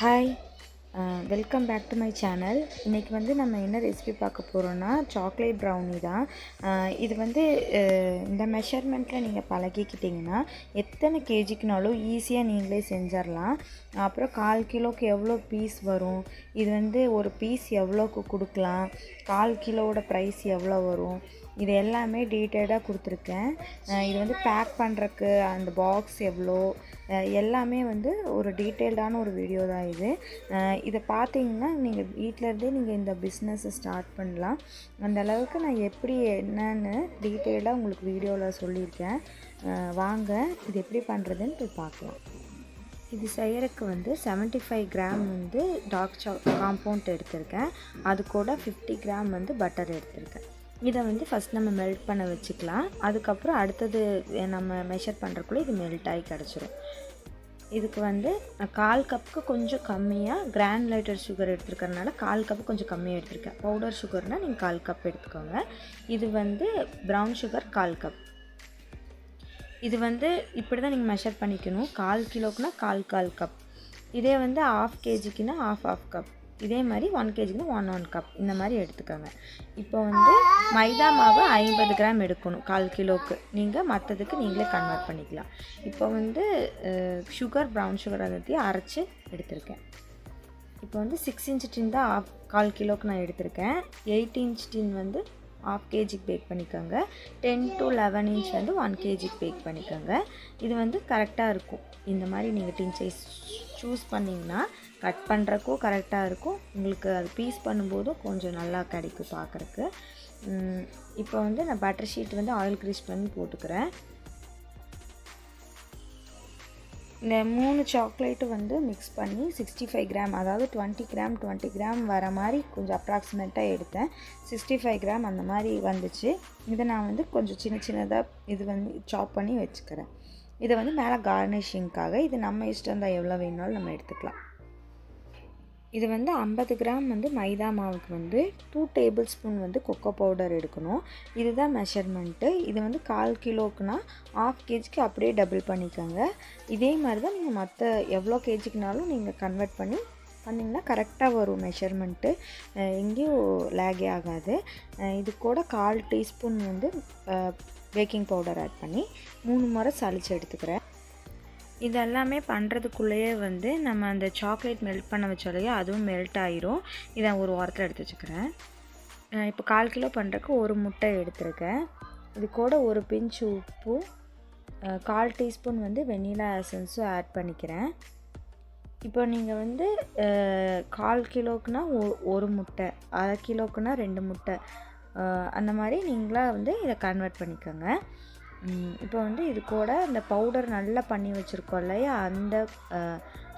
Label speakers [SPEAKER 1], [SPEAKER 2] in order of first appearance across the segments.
[SPEAKER 1] Hi welcome back to my channel இன்றைக்கி வந்து நம்ம என்ன ரெசிபி பார்க்க போகிறோன்னா சாக்லேட் ப்ரௌனி தான். Uh, இது வந்து uh, இந்த மெஷர்மெண்ட்டில் நீங்கள் பழகிக்கிட்டிங்கன்னா எத்தனை கேஜிக்குனாலும் ஈஸியாக நீங்களே செஞ்சிடலாம். அப்புறம் கால் கிலோக்கு எவ்வளோ பீஸ் வரும்? இது வந்து ஒரு பீஸ் எவ்வளோக்கு கொடுக்கலாம்? கால் கிலோவோட ப்ரைஸ் எவ்வளோ வரும்? இது எல்லாமே டீட்டெயிலாக கொடுத்துருக்கேன். இது வந்து பேக் பண்ணுறக்கு அந்த பாக்ஸ் எவ்வளோ எல்லாமே வந்து ஒரு டீட்டெயில்டான ஒரு வீடியோ தான் இது. இதை பார்த்தீங்கன்னா நீங்கள் வீட்டிலருந்தே நீங்கள் இந்த பிஸ்னஸை ஸ்டார்ட் பண்ணலாம். அந்த அளவுக்கு நான் எப்படி என்னன்னு டீட்டெயிலாக உங்களுக்கு வீடியோவில் சொல்லியிருக்கேன். வாங்க இது எப்படி பண்ணுறதுன்னு போய் பார்க்கலாம் இது செய்யறதுக்கு வந்து 75 ஃபைவ் கிராம் வந்து டார்க் சா காம்பவுண்ட் எடுத்திருக்கேன். அது கூட ஃபிஃப்டி கிராம் வந்து பட்டர் எடுத்திருக்கேன். இதை வந்து ஃபஸ்ட் நம்ம மெல்ட் பண்ண வச்சுக்கலாம். அதுக்கப்புறம் அடுத்தது நம்ம மெஷர் பண்ணுறக்குள்ளே இது மெல்ட் ஆகி கிடச்சிரும். இதுக்கு வந்து கால் கப்புக்கு கொஞ்சம் கம்மியாக கிரானுலேட்டட் சுகர் எடுத்துருக்கறனால கால் கப்பு கொஞ்சம் கம்மியாக எடுத்திருக்கேன். பவுடர் சுகர்னால் நீங்கள் கால் கப் எடுத்துக்கோங்க. இது வந்து ப்ரௌன் சுகர் கால் கப். இது வந்து இப்படி தான் நீங்கள் மெஷர் பண்ணிக்கணும். கால் கிலோக்குனா கால் கால் கப். இதே வந்து ஆஃப் கேஜிக்குன்னா ஆஃப் ஆஃப் கப் இதே மாதிரி ஒன் கேஜிக்கு ஒன் ஒன் கப் இந்த மாதிரி எடுத்துக்கோங்க. இப்போ வந்து மைதா மாவு ஐம்பது கிராம் எடுக்கணும் கால் கிலோவுக்கு நீங்கள் மற்றதுக்கு நீங்களே கன்வெர்ட் பண்ணிக்கலாம். இப்போ வந்து சுகர் ப்ரௌன் சுகர் எல்லாத்தையும் அரைச்சி எடுத்திருக்கேன். இப்போ வந்து சிக்ஸ் இன்ச் டின் தான் ஆஃப் கால் கிலோவுக்கு நான் எடுத்திருக்கேன். எயிட் இன்ச் டின் வந்து ஆஃப் கேஜிக்கு பேக் பண்ணிக்கோங்க. டென் டு லெவன் இன்ச் வந்து ஒன் கேஜிக்கு பேக் பண்ணிக்கோங்க. இது வந்து கரெக்டாக இருக்கும். இந்த மாதிரி நீங்கள் டின் சைஸ் சூஸ் பண்ணிங்கன்னா கட் பண்ணுறக்கும் கரெக்டாக இருக்கும். உங்களுக்கு அது பீஸ் பண்ணும்போதும் கொஞ்சம் நல்லா கிடைக்கும் பார்க்குறக்கு இப்போ வந்து நான் பட்டர் ஷீட் வந்து ஆயில் கிரீஸ் பண்ணி போட்டுக்கிறேன். இந்த மூணு சாக்லேட்டு வந்து மிக்ஸ் பண்ணி சிக்ஸ்டி ஃபைவ் கிராம் அதாவது டுவெண்ட்டி கிராம் டுவெண்ட்டி கிராம் வர மாதிரி கொஞ்சம் அப்ராக்சிமேட்டாக எடுத்தேன். சிக்ஸ்டி ஃபைவ் கிராம் அந்த மாதிரி வந்துச்சு. இதை நான் வந்து கொஞ்சம் சின்ன சின்னதாக இது வந்து சாப் பண்ணி வச்சுக்கிறேன். இதை வந்து மேலே கார்னிஷிங்க்காக இது நம்ம இஷ்டம் தான் எவ்வளோ வேணாலும் நம்ம எடுத்துக்கலாம். இது வந்து ஐம்பது கிராம் வந்து மைதா மாவுக்கு வந்து டூ டேபிள் ஸ்பூன் வந்து கொக்கோ பவுடர் எடுக்கணும். இதுதான் மெஷர்மெண்ட்டு இது வந்து கால் கிலோக்குனா ஆஃப் கேஜிக்கு அப்படியே டபுள் பண்ணிக்கோங்க. இதே மாதிரி தான் நீங்கள் மற்ற எவ்வளோ கேஜிக்குனாலும் நீங்கள் கன்வெர்ட் பண்ணி பண்ணிங்கன்னா கரெக்டாக வரும் மெஷர்மெண்ட்டு எங்கேயும் லேகே ஆகாது. இது கூட கால் டீஸ்பூன் வந்து பேக்கிங் பவுடர் ஆட் பண்ணி மூணு முறை சளிச்சு எடுத்துக்கிறேன். இதெல்லாமே பண்ணுறதுக்குள்ளேயே வந்து நம்ம அந்த சாக்லேட் மெல்ட் பண்ண வச்சாலேயே அதுவும் மெல்ட் ஆயிரும். இதை ஒரு வாரத்தில் எடுத்து வச்சுக்கிறேன். இப்போ கால் கிலோ பண்ணுறக்கு ஒரு முட்டை எடுத்திருக்கேன். இது கூட ஒரு பிஞ்சு உப்பு கால் டீஸ்பூன் வந்து வெண்ணிலா எசன்ஸும் ஆட் பண்ணிக்கிறேன். இப்போ நீங்கள் வந்து கால் கிலோக்குனா ஒ- ஒரு முட்டை அரை கிலோக்குனா ரெண்டு முட்டை அந்த மாதிரி நீங்களாக வந்து இதை கன்வெர்ட் பண்ணிக்கோங்க. இப்போ வந்து இது கூட இந்த பவுடர் நல்லா பண்ணி வச்சுருக்கோம் இல்லையா? அந்த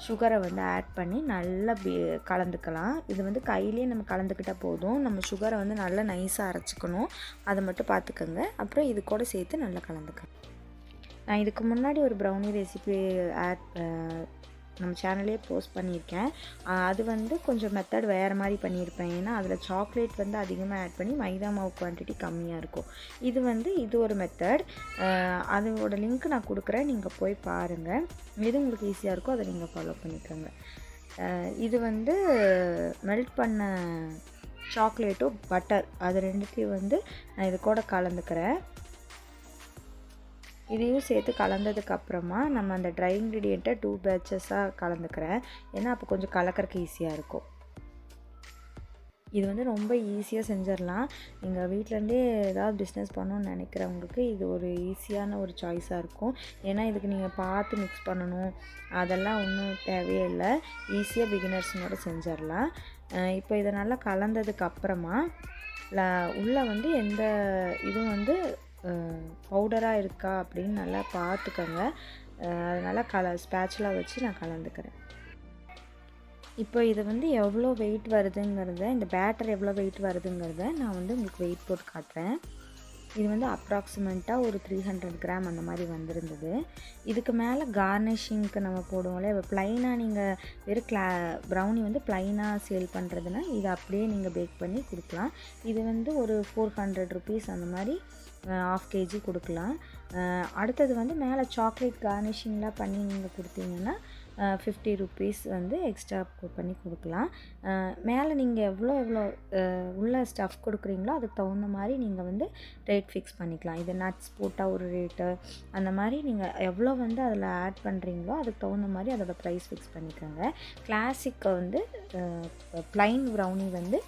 [SPEAKER 1] சுகரை வந்து ஆட் பண்ணி நல்லா பி கலந்துக்கலாம். இது வந்து கையிலேயே நம்ம கலந்துக்கிட்டால் போதும். நம்ம சுகரை வந்து நல்லா நைஸாக அரைச்சிக்கணும். அதை மட்டும் பார்த்துக்கோங்க. அப்புறம் இது கூட சேர்த்து நல்லா கலந்துக்கலாம். நான் இதுக்கு முன்னாடி ஒரு ப்ரௌனி ரெசிபி ஆட் நம்ம சேனல்லே போஸ்ட் பண்ணியிருக்கேன். அது வந்து கொஞ்சம் மெத்தட் வேறு மாதிரி பண்ணியிருப்பேன். ஏன்னா அதில் சாக்லேட் வந்து அதிகமாக ஆட் பண்ணி மைதா மாவு குவான்டிட்டி கம்மியாக இருக்கும். இது வந்து இது ஒரு மெத்தட் அதோட லிங்க் நான் கொடுக்குறேன். நீங்கள் போய் பாருங்கள் எது உங்களுக்கு ஈஸியாக இருக்கோ அதை நீங்கள் ஃபாலோ பண்ணிக்கோங்க. இது வந்து மெல்ட் பண்ண சாக்லேட்டும் பட்டர் அது ரெண்டுத்தையும் வந்து நான் இது கூட கலந்துக்கிறேன். இதையும் சேர்த்து கலந்ததுக்கு அப்புறமா நம்ம அந்த ட்ரை இன்க்ரீடியண்ட்டை டூ பேட்சஸாக கலந்துக்கிறேன். ஏன்னா அப்போ கொஞ்சம் கலக்கறக்கு ஈஸியாக இருக்கும். இது வந்து ரொம்ப ஈஸியாக செஞ்சிடலாம். நீங்கள் வீட்டிலேருந்தே ஏதாவது பிஸ்னஸ் பண்ணணும்னு நினைக்கிறவங்களுக்கு இது ஒரு ஈஸியான ஒரு சாய்ஸாக இருக்கும். ஏன்னா இதுக்கு நீங்கள் பார்த்து மிக்ஸ் பண்ணணும். அதெல்லாம் ஒன்றும் தேவையே இல்லை ஈஸியாக பிகினர்ஸ்னோட செஞ்சிடலாம். இப்போ இதை நல்லா கலந்ததுக்கு அப்புறமா உள்ளே வந்து எந்த இதுவும் வந்து பவுடராக இருக்கா அப்படின்னு நல்லா பார்த்துக்கோங்க. அதனால் கல ஸ்பேச்சலாக வச்சு நான் கலந்துக்கிறேன். இப்போ இது வந்து எவ்வளோ வெயிட் வருதுங்கிறத இந்த பேட்டர் எவ்வளோ வெயிட் வருதுங்கிறத நான் வந்து உங்களுக்கு வெயிட் போட்டு காட்டுறேன். இது வந்து அப்ராக்சிமேட்டாக ஒரு த்ரீ ஹண்ட்ரட் கிராம் அந்த மாதிரி வந்திருந்தது. இதுக்கு மேலே கார்னிஷிங்க்கு நம்ம போடுவோம்ல இப்போ ப்ளைனாக நீங்கள் வெறும் கிளா ப்ரௌனி வந்து ப்ளைனாக சேல் பண்ணுறதுனா இதை அப்படியே நீங்கள் பேக் பண்ணி கொடுக்கலாம். இது வந்து ஒரு ஃபோர் ஹண்ட்ரட் ருபீஸ் அந்த மாதிரி ஆஃப் கேஜி கொடுக்கலாம். அடுத்தது வந்து மேலே சாக்லேட் கார்னிஷிங்லாம் பண்ணி நீங்கள் கொடுத்தீங்கன்னா ஃபிஃப்டி ருபீஸ் வந்து எக்ஸ்ட்ரா பண்ணி கொடுக்கலாம். மேலே நீங்கள் எவ்வளோ எவ்வளோ உள்ள ஸ்டஃப் கொடுக்குறீங்களோ அதுக்கு தகுந்த மாதிரி நீங்கள் வந்து ரேட் ஃபிக்ஸ் பண்ணிக்கலாம். இது நட்ஸ் போட்டால் ஒரு ரேட்டு அந்த மாதிரி நீங்கள் எவ்வளோ வந்து அதில் ஆட் பண்ணுறீங்களோ அதுக்கு தகுந்த மாதிரி அதோடய ப்ரைஸ் ஃபிக்ஸ் பண்ணிக்கோங்க. கிளாசிக்கை வந்து ப்ளைன் ப்ரௌனி வந்து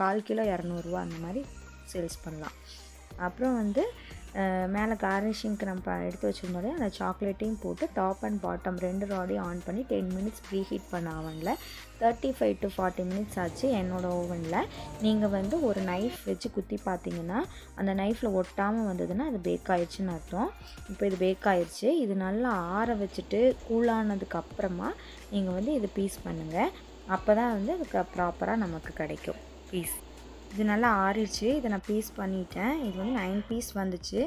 [SPEAKER 1] கால் கிலோ இரநூறுவா அந்த மாதிரி சேல்ஸ் பண்ணலாம். அப்புறம் வந்து மேலே கார்னிஷிங்க்கு நம்ம எடுத்து வச்சிருந்தோடே அந்த சாக்லேட்டையும் போட்டு டாப் அண்ட் பாட்டம் ரெண்டு ராடையும் ஆன் பண்ணி டென் மினிட்ஸ் ப்ரீ ஹீட் பண்ண அவனில். Thirty five to forty minutes ஆச்சு என்னோட ஓவனில். நீங்கள் வந்து ஒரு நைஃப் வச்சு குத்தி பார்த்தீங்கன்னா அந்த நைஃப்பில் ஒட்டாமல் வந்ததுன்னா அது பேக் ஆயிடுச்சுன்னு அர்த்தம். இப்போ இது பேக் ஆயிடுச்சு இது நல்லா ஆற வச்சுட்டு கூலானதுக்கு அப்புறமா நீங்கள் வந்து இது பீஸ் பண்ணுங்கள் அப்போ தான் வந்து அதுக்கு ப்ராப்பராக நமக்கு கிடைக்கும். பீஸ் இது நல்லா ஆறிடுச்சு. இதை நான் பீஸ் பண்ணிட்டேன். இது வந்து நைன் பீஸ் வந்துச்சு.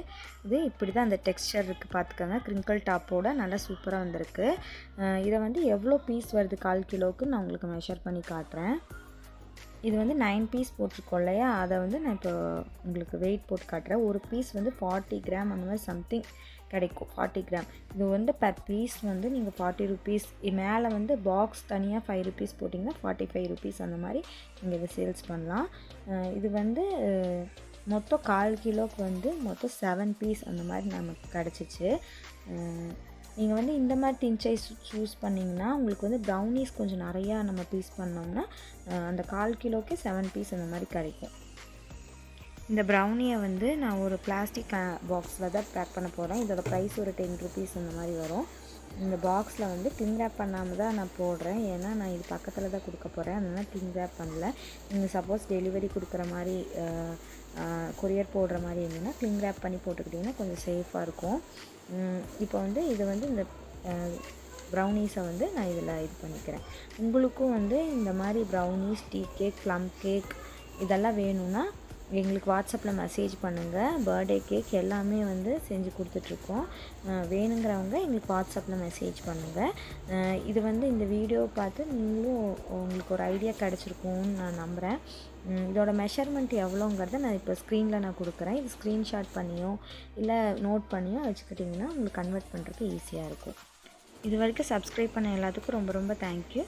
[SPEAKER 1] இது இப்படி தான் அந்த டெக்ஸ்சர் இருக்குது பார்த்துக்கோங்க கிரிங்கிள் டாப்போட நல்லா சூப்பராக வந்திருக்கு. இதை வந்து எவ்வளோ பீஸ் வருது கால் கிலோவுக்கு நான் உங்களுக்கு மெஷர் பண்ணி காட்டுறேன். இது வந்து நைன் பீஸ் போட்டிருக்கோம் இல்லையா? அதை வந்து நான் இப்போ உங்களுக்கு வெயிட் போட்டு காட்டுறேன். ஒரு பீஸ் வந்து ஃபார்ட்டி கிராம் அந்த மாதிரி சம்திங் கிடைக்கும் ஃபார்ட்டி கிராம் இது வந்து பர் பீஸ் வந்து நீங்கள் ஃபார்ட்டி ருபீஸ் மேலே வந்து பாக்ஸ் தனியாக ஃபைவ் ருபீஸ் போட்டிங்கன்னா ஃபார்ட்டி ஃபைவ் ருபீஸ் அந்த மாதிரி நீங்கள் இதை சேல்ஸ் பண்ணலாம். இது வந்து மொத்தம் கால் கிலோக்கு வந்து மொத்தம் செவன் பீஸ் அந்த மாதிரி நமக்கு கிடச்சிச்சு. நீங்கள் வந்து இந்த மாதிரி டின் சைஸ் சூஸ் பண்ணிங்கன்னா உங்களுக்கு வந்து ப்ரௌனிஸ் கொஞ்சம் நிறையா நம்ம பீஸ் பண்ணோம்னா அந்த கால் கிலோக்கே செவன் பீஸ் அந்த மாதிரி கிடைக்கும். இந்த ப்ரௌனியை வந்து நான் ஒரு பிளாஸ்டிக் பாக்ஸில் தான் பேக் பண்ண போகிறேன் இதோட ப்ரைஸ் ஒரு டென் ருபீஸ் அந்த மாதிரி வரும். இந்த பாக்ஸில் வந்து கிளிங் ரேப் பண்ணாமல் தான் நான் போடுறேன். ஏன்னா நான் இது பக்கத்தில் தான் கொடுக்க போகிறேன் அதனால் கிளிங் ரேப் பண்ணல. நீங்கள் சப்போஸ் டெலிவரி கொடுக்குற மாதிரி கொரியர் போடுற மாதிரி இருந்ததுன்னா கிளிங் ரேப் பண்ணி போட்டுக்கிட்டிங்கன்னா கொஞ்சம் சேஃபாக இருக்கும். இப்போ வந்து இது வந்து இந்த ப்ரௌனீஸை வந்து நான் இதில் இது பண்ணிக்கிறேன். உங்களுக்கும் வந்து இந்த மாதிரி brownies tea cake plum cake இதெல்லாம் வேணும்னா எங்களுக்கு வாட்ஸ்அப்பில் மெசேஜ் பண்ணுங்கள் பர்த்டே கேக் எல்லாமே வந்து செஞ்சு கொடுத்துட்ருக்கோம். வேணுங்கிறவங்க எங்களுக்கு வாட்ஸ்அப்பில் மெசேஜ் பண்ணுங்கள் இது வந்து இந்த வீடியோ பார்த்து நீங்களும் உங்களுக்கு ஒரு ஐடியா கிடச்சிருக்கும்னு நான் நம்புகிறேன் இதோட மெஷர்மெண்ட் எவ்வளோங்கிறத நான் இப்போ ஸ்க்ரீனில் நான் கொடுக்குறேன். இது ஸ்க்ரீன்ஷாட் பண்ணியோ இல்லை நோட் பண்ணியோ வச்சுக்கிட்டிங்கன்னா உங்களுக்கு கன்வெர்ட் பண்ணுறதுக்கு ஈஸியாக இருக்கும். இது வரைக்கும் சப்ஸ்கிரைப் பண்ண எல்லாத்துக்கும் ரொம்ப ரொம்ப தேங்க்யூ